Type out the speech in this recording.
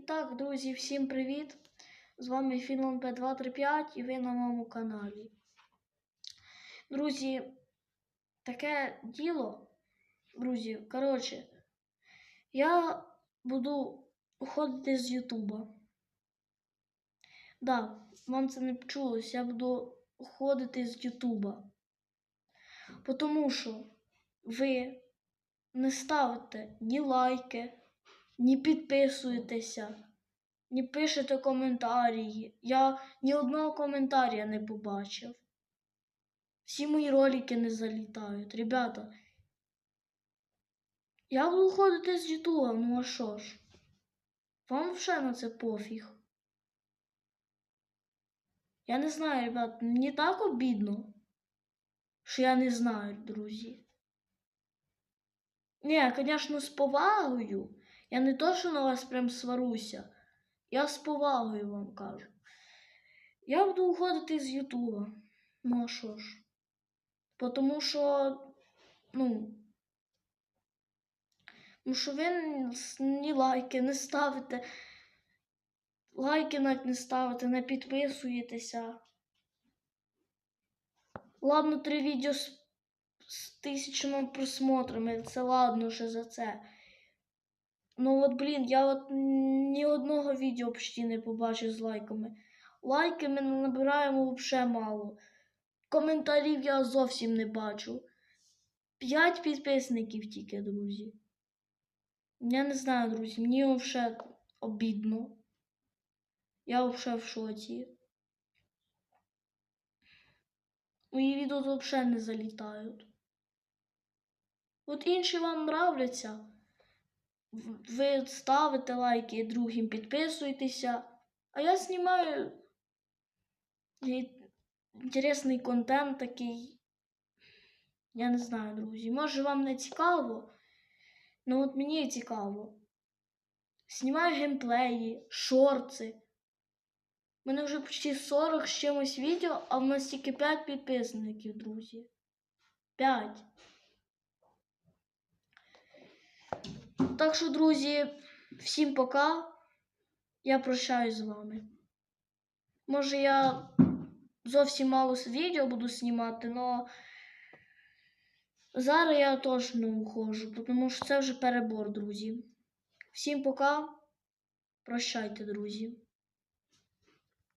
І так, друзі, всім привіт! З вами Фінланд П235 і ви на моєму каналі. Друзі, таке діло, друзі, коротше, я буду уходити з Ютуба. Да, вам це не почулось, я буду уходити з Ютуба. Тому що ви не ставите ні лайки, ні підписуєтеся, ні пишете коментарі. Я ні одного коментаря не побачив. Всі мої ролики не залітають. Ребята, я буду ходити з Ютуба, ну а що ж? Вам вже на це пофіг. Я не знаю, ребят, мені так обідно, що я не знаю, друзі. Ні, звісно, з повагою. Я не то, що на вас прям сваруся. Я з повагою вам кажу. Я буду уходити з Ютуба. Ну а що ж? Тому що, ну, тому що ви ні лайки не ставите, лайки навіть не ставите, не підписуєтеся. Ладно, три відео з, з тисячами просмотрами, це ладно ще за це. Ну от, блін, я от ні одного відео почти не побачив з лайками. Лайки ми не набираємо взагалі мало. Коментарів я зовсім не бачу. П'ять підписників тільки, друзі. Я не знаю, друзі, мені взагалі обідно. Я взагалі в шоці. Мої відео взагалі не залітають. От інші вам нравляться. Ви ставите лайки, другим підписуєтеся. А я знімаю інтересний контент такий. Я не знаю, друзі. Може вам не цікаво, ну от мені цікаво. Знімаю геймплеї, шорти. У мене вже почти 40 з чимось відео, а в нас тільки 5 підписників, друзі. 5. Так що, друзі, всім пока. Я прощаюсь з вами. Може, я зовсім мало відео буду знімати, але зараз я точно ухожу, тому що це вже перебор, друзі. Всім пока. Прощайте, друзі.